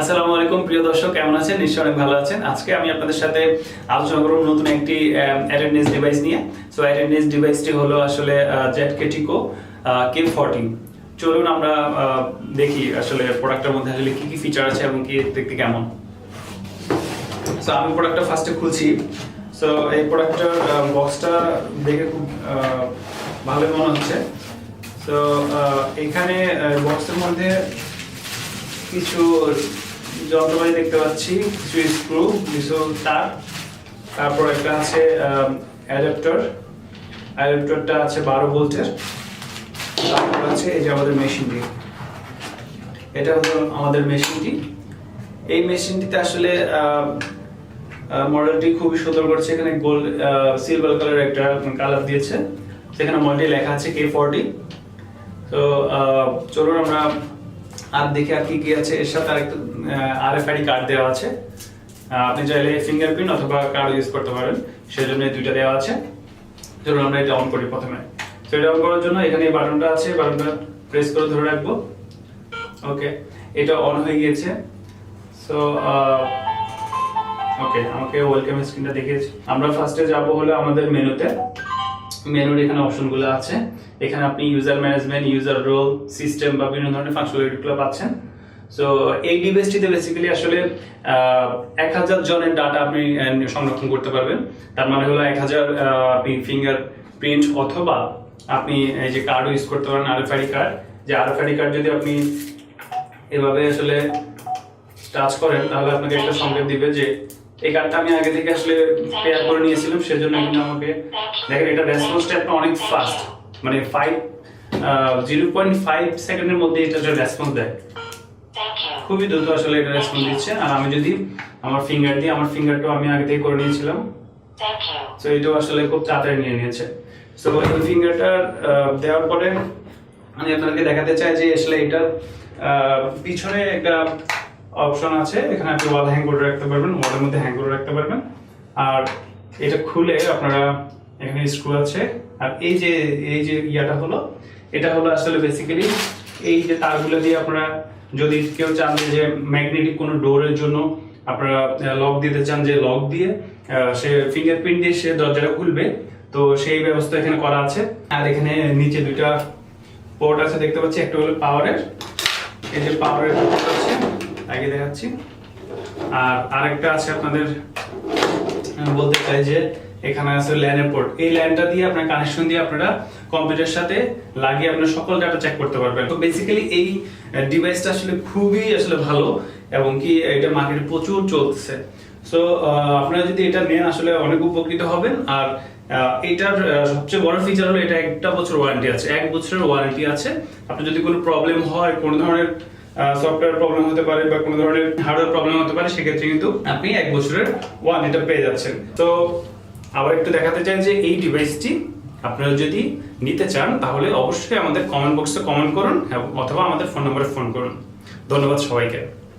আসসালামু আলাইকুম, প্রিয় দর্শক, কেমন আছেন? নিশ্চয়ই অনেক ভালো আছেন। আজকে আমি আপনাদের সাথে আলোচনা করব নতুন একটি অ্যাটেন্ডেন্স ডিভাইস নিয়ে। সো অ্যাটেন্ডেন্স ডিভাইসটি হলো আসলে জেড কেটিকো কে ফোরটিন চলুন আমরা দেখি আসলে প্রোডাক্টের মধ্যে আসলে কি কি ফিচার আছে এবং কি দেখতে কেমন। সো আমি প্রোডাক্টটা ফার্স্টে খুলছি। সো এই প্রোডাক্টটার বক্সটা দেখে খুব ভালোই মনে হচ্ছে। তো এখানে বক্সের মধ্যে কিছু যন্ত্রপাতি দেখতে পাচ্ছি, কিছু স্ক্রু কিছু তার। তারপর একটা আছে অ্যাডাপ্টার অ্যাডাপ্টারটা আছে বারো ভোল্টের। তারপর আছে এই যে আমাদের মেশিনটি। এটা হলো আমাদের মেশিনটি। এই মেশিনটিতে আসলে মডেলটি খুবই সুন্দর করছে। এখানে গোল্ড সিলভার কালার একটা কালার দিয়েছে। সেখানে মডেলটি লেখা আছে কে ফর্টি তো চলুন আমরা আর দেখে আর কি কি আছে। এর সাথে আরেকটা আরএফআইডি কার্ড দেওয়া আছে। আপনি চাইলে ফিঙ্গারপ্রিন্ট অথবা কার্ড ইউজ করতে পারেন। সেজন্য এই দুইটা দেওয়া আছে। চলুন আমরা এটা অন করি প্রথমে। তো এটা অন করার জন্য এখানে বাটনটা আছে। বাটনটা প্রেস করে ধরে রাখব। ওকে এটা অন হয়ে গিয়েছে। সো ওকে আমাকে ওয়েলকাম স্ক্রিনটা দেখিয়েছি। আমরা ফার্স্টে যাব হলো আমাদের মেনুতে মেনুর এখানে অপশনগুলো আছে। এখানে আপনি user management user role system বা বিভিন্ন ধরনের ফাংশনালিটিগুলো পাচ্ছেন। সো এই ডিভাইসটিতে বেসিক্যালি আসলে এক হাজার জনের ডাটা আপনি সংরক্ষণ করতে পারবেন। তার মানে হলো এক হাজার আপনি ফিঙ্গার প্রিন্ট অথবা আপনি এই যে কার্ডও ইউজ করতে পারেন আরএফআইডি কার্ড যে আরএফআইডি কার্ড যদি আপনি এভাবে আসলে টাচ করেন, তাহলে আপনাকে একটা সংকেত দিবে যে এই কার্ডটা আমি আগে থেকে আসলে পেয়ার করে নিয়েছিলাম সেজন্য কিন্তু আমাকে দেখেন এটা রেসপন্সটা আপনার অনেক ফাস্ট মানে ফাইভ জিরো পয়েন্ট ফাইভ সেকেন্ডের মধ্যে এটা রেসপন্স দেয়। খুবই দ্রুত আসলে এটা রেসপন্স দিচ্ছে। আর আমি যদি আমার ফিঙ্গার দিয়ে আমার ফিঙ্গারটাও আমি আগে থেকে করে নিয়েছিলাম। তো এটাও আসলে খুব তাড়াতাড়ি নিয়ে নিয়েছে। সো এই ফিঙ্গারটা দেওয়ার পরে আমি আপনাদেরকে দেখাতে চাই যে আসলে এটার আহ, পিছনে একটা অপশন আছে, এখানে আপনি ওয়াল হ্যাং করে রাখতে পারবেন ওয়ালের মধ্যে হ্যাং করে রাখতে পারবেন। আর এটা খুলে আপনারা এখানে স্ক্রু আছে। আর এই যে এই যে ইয়াটা হলো, এটা হলো আসলে বেসিক্যালি এই যে তারগুলো দিয়ে আপনারা যদি কেউ চান যে ম্যাগনেটিক কোনো ডোরের জন্য আপনারা লক দিতে চান, যে লক দিয়ে সে ফিঙ্গারপ্রিন্ট দিয়ে সে দরজাটা খুলবে। তো সেই ব্যবস্থা এখানে করা আছে। আর এখানে নিচে দুইটা পোর্ট আছে, দেখতে পাচ্ছি। একটা হলো পাওয়ারের এই যে পাওয়ারের পোর্ট আছে দেখাচ্ছি আর আরেকটা আছে আপনাদের বলতে চাই যে এখানে আছে ল্যানের পোর্ট এই ল্যানটা দিয়ে আপনার কানেকশন দিয়ে আপনারা কম্পিউটারের সাথে লাগিয়ে আপনার সকল ডাটা চেক করতে পারবেন। তো বেসিক্যালি এই ডিভাইসটা আসলে খুবই আসলে ভালো এবং কি এটা মার্কেটে প্রচুর চলতেছে। সো আপনারা যদি এটা নেন আসলে অনেক উপকৃত হবেন। আর এটার সবচেয়ে বড় ফিচার হলো এটা একটা বছর ওয়ারেন্টি আছে। এক বছরের ওয়ারেন্টি আছে। আপনার যদি কোনো প্রবলেম হয়, কোনো ধরনের সফটওয়্যার প্রবলেম হতে পারে বা কোনো ধরনের হার্ডওয়্যার প্রবলেম হতে পারে, সেক্ষেত্রে কিন্তু আপনি এক বছরের ওয়ারেন্টিটা পেয়ে যাচ্ছেন। তো আবার একটু দেখাতে চাই যে এই ডিভাইসটি আপনারা যদি নিতে চান, তাহলে অবশ্যই আমাদের কমেন্ট বক্সে কমেন্ট করুন অথবা আমাদের ফোন নম্বরে ফোন করুন। ধন্যবাদ সবাইকে।